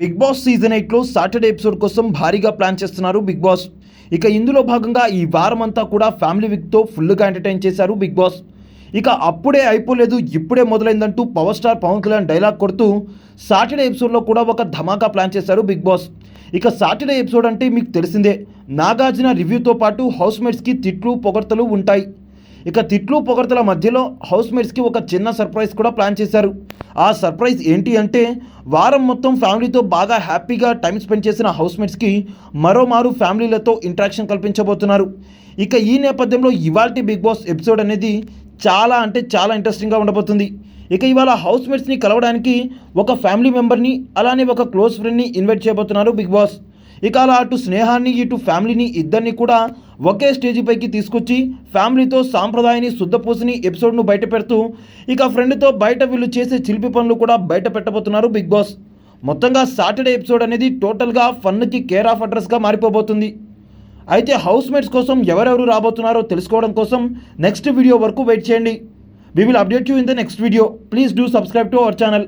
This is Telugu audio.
బిగ్ బాస్ సీజన్ ఎయిట్లో సాటర్డే ఎపిసోడ్ కోసం భారీగా ప్లాన్ చేస్తున్నారు బిగ్ బాస్ ఇక ఇందులో భాగంగా ఈ వారం అంతా కూడా ఫ్యామిలీ వీక్తో ఫుల్గా ఎంటర్టైన్ చేశారు బిగ్ బాస్ ఇక అప్పుడే అయిపోలేదు ఇప్పుడే మొదలైందంటూ power star Pawan Kalyan dialogue కొడుతూ సాటర్డే ఎపిసోడ్లో కూడా ఒక ధమాకా ప్లాన్ చేశారు బిగ్ బాస్ ఇక సాటర్డే ఎపిసోడ్ అంటే మీకు తెలిసిందే నాగార్జున రివ్యూతో పాటు హౌస్మేట్స్కి తిట్లు పొగడ్తలు ఉంటాయి. ఇక తిట్లు పొగడతల మధ్యలో హౌస్ మేట్స్కి ఒక చిన్న సర్ప్రైజ్ కూడా ప్లాన్ చేశారు. ఆ సర్ప్రైజ్ ఏంటి అంటే వారం మొత్తం ఫ్యామిలీతో బాగా హ్యాపీగా టైం స్పెండ్ చేసిన హౌస్ మేట్స్కి మరోమారు ఫ్యామిలీలతో ఇంట్రాక్షన్ కల్పించబోతున్నారు. ఇక ఈ నేపథ్యంలో ఇవాల్టి బిగ్ బాస్ ఎపిసోడ్ అనేది చాలా అంటే చాలా ఇంట్రెస్టింగ్గా ఉండబోతుంది. ఇక ఇవాళ హౌస్ మేట్స్ని కలవడానికి ఒక ఫ్యామిలీ మెంబర్ని అలానే ఒక క్లోజ్ ఫ్రెండ్ని ఇన్వైట్ చేయబోతున్నారు బిగ్ బాస్. ఇక అలా అటు స్నేహాన్ని ఇటు ఫ్యామిలీని ఇద్దరిని కూడా ఒకే స్టేజ్ పైకి తీసుకొచ్చి ఫ్యామిలీతో సాంప్రదాయాన్ని శుద్ధపూసిని ఎపిసోడ్ను బయట పెడుతూ ఇక ఫ్రెండ్తో బయట వీళ్ళు చేసే చిలిపి పనులు కూడా బయట పెట్టబోతున్నారు బిగ్ బాస్. మొత్తంగా సాటర్డే ఎపిసోడ్ అనేది టోటల్గా ఫన్కి కేర్ ఆఫ్ అడ్రస్గా మారిపోబోతుంది. అయితే హౌస్ మేట్స్ కోసం ఎవరెవరు రాబోతున్నారో తెలుసుకోవడం కోసం నెక్స్ట్ వీడియో వరకు వెయిట్ చేయండి. We will update you in the next video please do subscribe to our channel